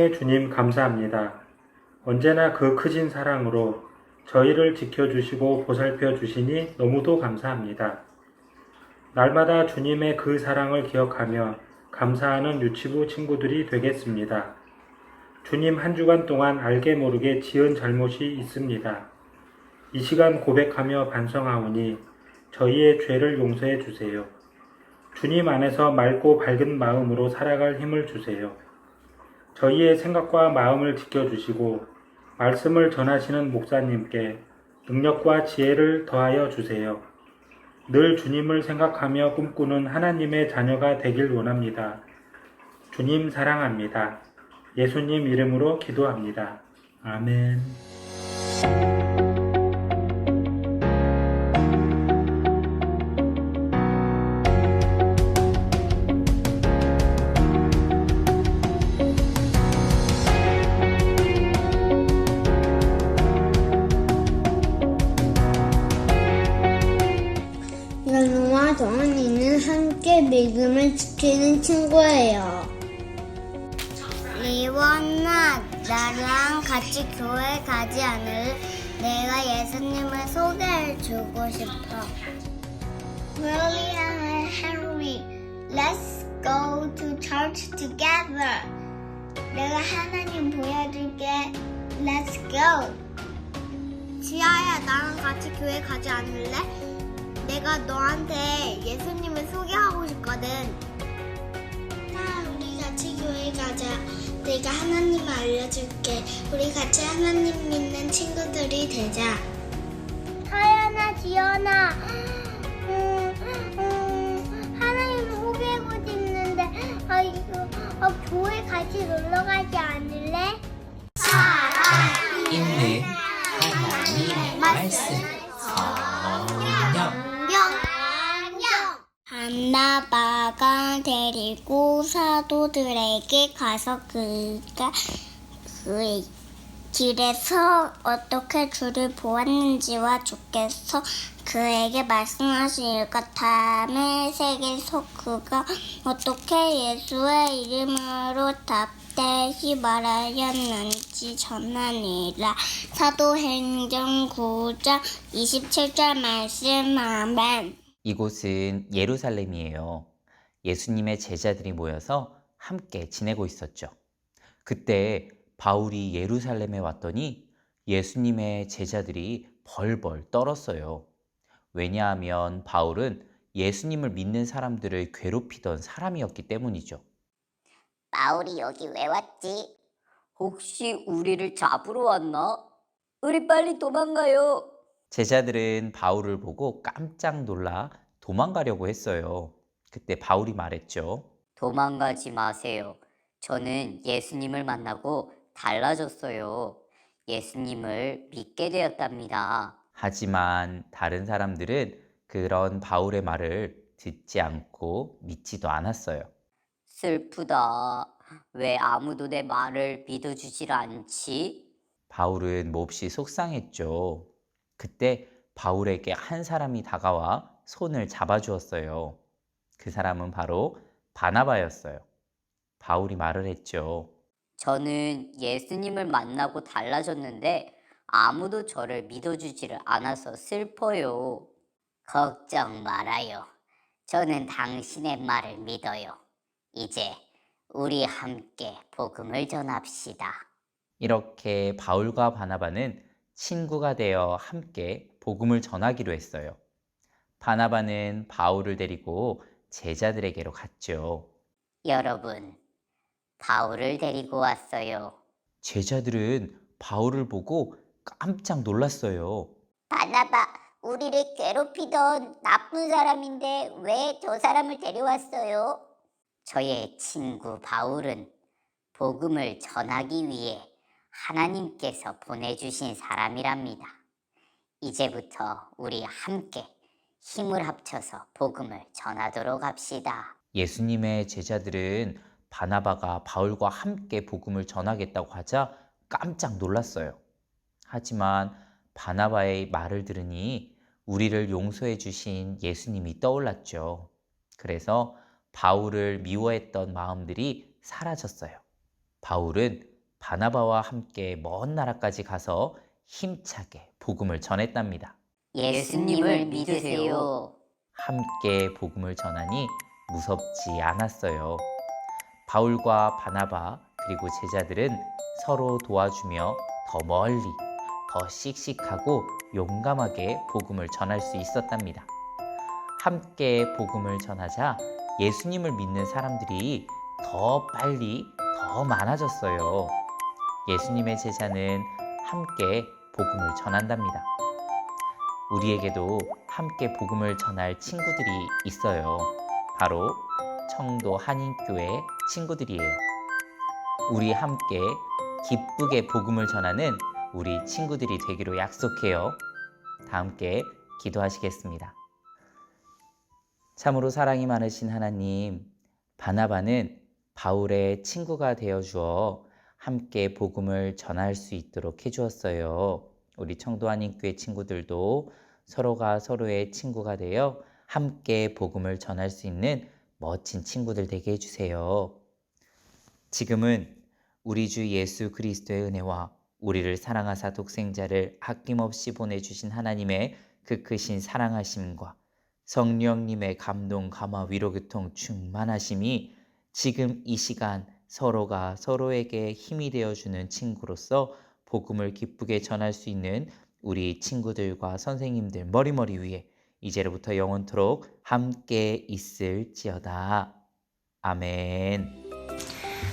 사랑의 주님 감사합니다. 언제나 그 크신 사랑으로 저희를 지켜주시고 보살펴 주시니 너무도 감사합니다. 날마다 주님의 그 사랑을 기억하며 감사하는 유치부 친구들이 되겠습니다. 주님 한 주간 동안 알게 모르게 지은 잘못이 있습니다. 이 시간 고백하며 반성하오니 저희의 죄를 용서해 주세요. 주님 안에서 맑고 밝은 마음으로 살아갈 힘을 주세요. 저희의 생각과 마음을 지켜주시고 말씀을 전하시는 목사님께 능력과 지혜를 더하여 주세요. 늘 주님을 생각하며 꿈꾸는 하나님의 자녀가 되길 원합니다. 주님 사랑합니다. 예수님 이름으로 기도합니다. 아멘. 주고 싶어. Willie and Henry, let's go to church together. 내가 하나님 보여줄게. Let's go. 지아야, 나랑 같이 교회 가지 않을래? 내가 너한테 예수님을 소개하고 싶거든. 나 우리 같이 교회 가자. 내가 하나님을 알려줄게. 우리 같이 하나님 믿는 친구들이 되자. 지연아. 음, 음, 하나님 소개하고 싶는데, 아, 이거, 아, 교회 같이 놀러 가지 않을래? 있는 하나님의 말씀 성령 한나바가 데리고 사도들에게 가서 그가 그 길에서 어떻게 주를 보았는지와 주께서 그에게 말씀하신 것 다음에 세계에서 그가 어떻게 예수의 이름으로 답대히 말하였는지 전하니라 사도행전 9장 27절 말씀 아멘 이곳은 예루살렘이에요. 예수님의 제자들이 모여서 함께 지내고 있었죠. 그때 바울이 예루살렘에 왔더니 예수님의 제자들이 벌벌 떨었어요. 왜냐하면 바울은 예수님을 믿는 사람들을 괴롭히던 사람이었기 때문이죠. 바울이 여기 왜 왔지? 혹시 우리를 잡으러 왔나? 우리 빨리 도망가요. 제자들은 바울을 보고 깜짝 놀라 도망가려고 했어요. 그때 바울이 말했죠. 도망가지 마세요. 저는 예수님을 만나고 달라졌어요. 예수님을 믿게 되었답니다. 하지만 다른 사람들은 그런 바울의 말을 듣지 않고 믿지도 않았어요. 슬프다. 왜 아무도 내 말을 믿어주질 않지? 바울은 몹시 속상했죠. 그때 바울에게 한 사람이 다가와 손을 잡아주었어요. 그 사람은 바로 바나바였어요. 바울이 말을 했죠. 저는 예수님을 만나고 달라졌는데 아무도 저를 믿어주지를 않아서 슬퍼요. 걱정 말아요. 저는 당신의 말을 믿어요. 이제 우리 함께 복음을 전합시다. 이렇게 바울과 바나바는 친구가 되어 함께 복음을 전하기로 했어요. 바나바는 바울을 데리고 제자들에게로 갔죠. 여러분, 바울을 데리고 왔어요. 제자들은 바울을 보고 깜짝 놀랐어요. 바나바, 우리를 괴롭히던 나쁜 사람인데 왜 저 사람을 데려왔어요? 저의 친구 바울은 복음을 전하기 위해 하나님께서 보내주신 사람이랍니다. 이제부터 우리 함께 힘을 합쳐서 복음을 전하도록 합시다. 예수님의 제자들은 바나바가 바울과 함께 복음을 전하겠다고 하자 깜짝 놀랐어요. 하지만 바나바의 말을 들으니 우리를 용서해 주신 예수님이 떠올랐죠. 그래서 바울을 미워했던 마음들이 사라졌어요. 바울은 바나바와 함께 먼 나라까지 가서 힘차게 복음을 전했답니다. 예수님을 믿으세요. 함께 복음을 전하니 무섭지 않았어요. 바울과 바나바 그리고 제자들은 서로 도와주며 더 멀리, 더 씩씩하고 용감하게 복음을 전할 수 있었답니다. 함께 복음을 전하자 예수님을 믿는 사람들이 더 빨리 더 많아졌어요. 예수님의 제자는 함께 복음을 전한답니다. 우리에게도 함께 복음을 전할 친구들이 있어요. 바로 청도 한인교회 친구들이에요. 우리 함께 기쁘게 복음을 전하는 우리 친구들이 되기로 약속해요. 다 함께 기도하시겠습니다. 참으로 사랑이 많으신 하나님, 바나바는 바울의 친구가 되어 주어 함께 복음을 전할 수 있도록 해 주었어요. 우리 청도한인교회 친구들도 서로가 서로의 친구가 되어 함께 복음을 전할 수 있는 멋진 친구들 되게 해 주세요. 지금은 우리 주 예수 그리스도의 은혜와 우리를 사랑하사 독생자를 아낌없이 보내주신 하나님의 그 크신 사랑하심과 성령님의 감동, 감화, 위로, 교통 충만하심이 지금 이 시간 서로가 서로에게 힘이 되어주는 친구로서 복음을 기쁘게 전할 수 있는 우리 친구들과 선생님들 머리머리 위에 이제로부터 영원토록 함께 있을지어다. 아멘.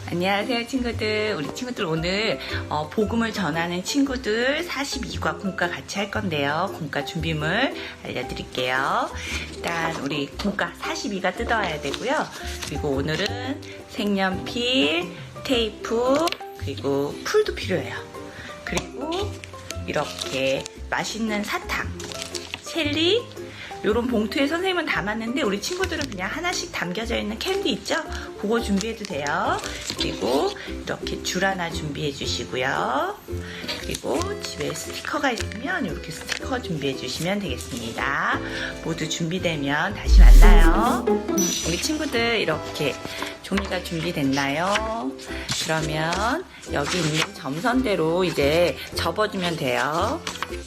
안녕하세요 친구들. 우리 친구들 오늘 어, 복음을 전하는 친구들 42과 공과 같이 할 건데요. 공과 준비물 알려드릴게요. 일단 우리 공과 42가 뜯어와야 되고요. 그리고 오늘은 색연필 테이프 그리고 풀도 필요해요. 그리고 이렇게 맛있는 사탕 젤리 요런 봉투에 선생님은 담았는데 우리 친구들은 그냥 하나씩 담겨져 있는 캔디 있죠? 그거 준비해도 돼요. 그리고 이렇게 줄 하나 준비해 주시고요. 그리고 집에 스티커가 있으면 이렇게 스티커 준비해 주시면 되겠습니다. 모두 준비되면 다시 만나요. 음, 우리 친구들 이렇게 종이가 준비됐나요? 그러면 여기 있는 점선대로 이제 접어주면 돼요.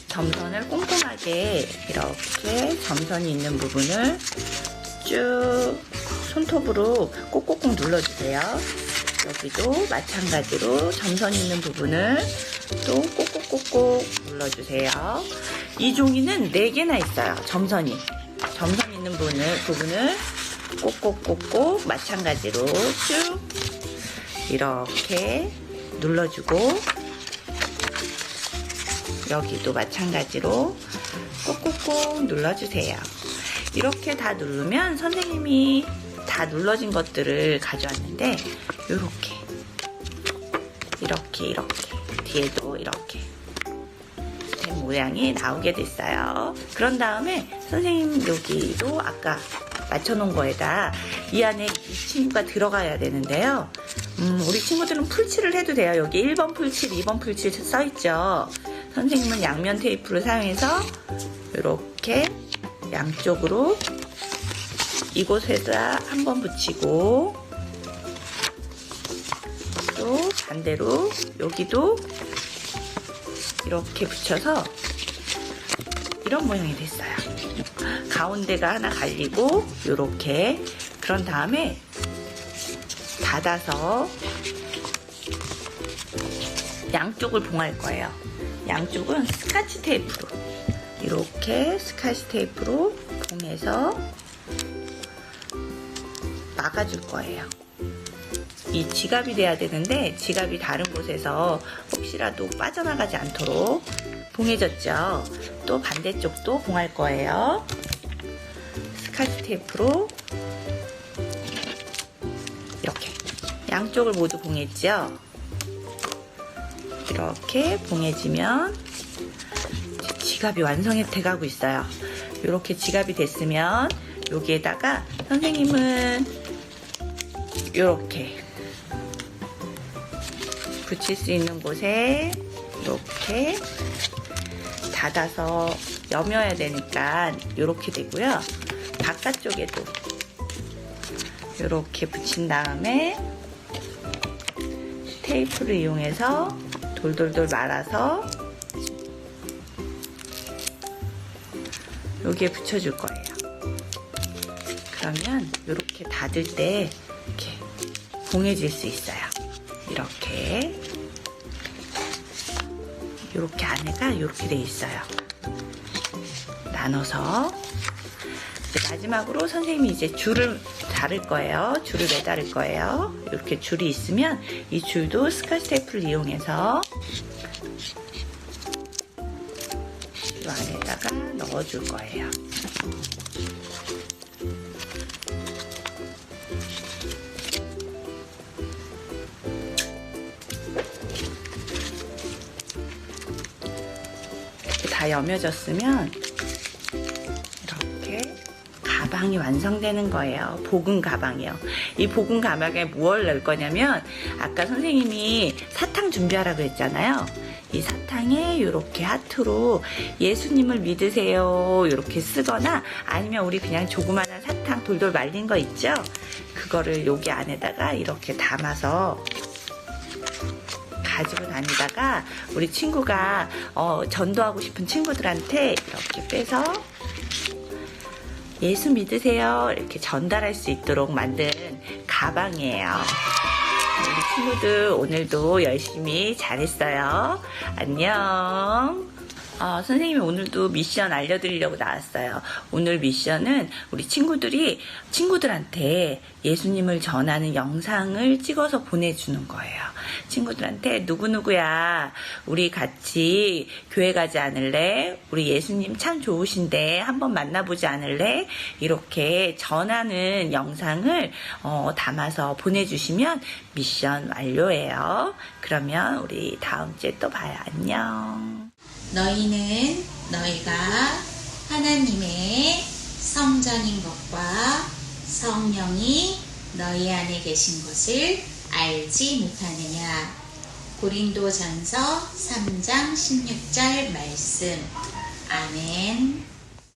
점선을 꼼꼼하게 이렇게 점선이 있는 부분을 쭉 손톱으로 꼭꼭꼭 눌러주세요. 여기도 마찬가지로 점선 있는 부분을 또 꼭꼭꼭꼭 눌러주세요. 이 종이는 4개나 있어요. 점선이. 점선 있는 부분을, 부분을 꼭꼭꼭꼭 마찬가지로 쭉 이렇게 눌러주고 여기도 마찬가지로 꼭꼭꼭 눌러주세요. 이렇게 다 누르면 선생님이 다 눌러진 것들을 가져왔는데 이렇게 이렇게 이렇게 뒤에도 이렇게 된 모양이 나오게 됐어요. 그런 다음에 선생님 여기도 아까 맞춰놓은 거에다 이 안에 이 친구가 들어가야 되는데요. 음, 우리 친구들은 풀칠을 해도 돼요. 여기 1번 풀칠, 2번 풀칠 써있죠. 선생님은 양면 테이프를 사용해서 이렇게 양쪽으로 이곳에다 한 번 붙이고 또 반대로 여기도 이렇게 붙여서 이런 모양이 됐어요. 가운데가 하나 갈리고 이렇게 그런 다음에 닫아서 양쪽을 봉할 거예요. 양쪽은 스카치 테이프로 이렇게 스카치 테이프로 봉해서 막아줄 거예요. 이 지갑이 돼야 되는데 지갑이 다른 곳에서 혹시라도 빠져나가지 않도록 봉해졌죠. 또 반대쪽도 봉할 거예요. 스카치 테이프로 이렇게 양쪽을 모두 봉했죠. 이렇게 봉해지면 지갑이 완성이 돼가고 있어요. 이렇게 지갑이 됐으면 여기에다가 선생님은 이렇게 붙일 수 있는 곳에 이렇게 닫아서 여며야 되니까 이렇게 되고요. 바깥쪽에도 이렇게 붙인 다음에 테이프를 이용해서 돌돌돌 말아서 여기에 붙여줄 거예요. 그러면 이렇게 닫을 때 이렇게 봉해질 수 있어요. 이렇게 이렇게 안에가 이렇게 돼 있어요. 나눠서 마지막으로 선생님이 이제 줄을 자를 거예요. 줄을 매달을 거예요. 이렇게 줄이 있으면 이 줄도 스카치 테이프를 이용해서 이 안에다가 넣어줄 거예요. 다 여며졌으면 가방이 완성되는 거예요. 복음 가방이요. 이 복음 가방에 무엇을 넣을 거냐면 아까 선생님이 사탕 준비하라고 했잖아요. 이 사탕에 이렇게 하트로 예수님을 믿으세요 이렇게 쓰거나 아니면 우리 그냥 조그마한 사탕 돌돌 말린 거 있죠? 그거를 여기 안에다가 이렇게 담아서 가지고 다니다가 우리 친구가 어, 전도하고 싶은 친구들한테 이렇게 빼서 예수 믿으세요 이렇게 전달할 수 있도록 만든 가방이에요. 우리 친구들 오늘도 열심히 잘했어요. 안녕. 어, 선생님이 오늘도 미션 알려드리려고 나왔어요. 오늘 미션은 우리 친구들이 친구들한테 예수님을 전하는 영상을 찍어서 보내주는 거예요. 친구들한테 누구누구야, 우리 같이 교회 가지 않을래? 우리 예수님 참 좋으신데 한번 만나보지 않을래? 이렇게 전하는 영상을 어, 담아서 보내주시면 미션 완료예요. 그러면 우리 다음 주에 또 봐요. 안녕. 너희는 너희가 하나님의 성전인 것과 성령이 너희 안에 계신 것을 알지 못하느냐. 고린도 전서 3장 16절 말씀. 아멘.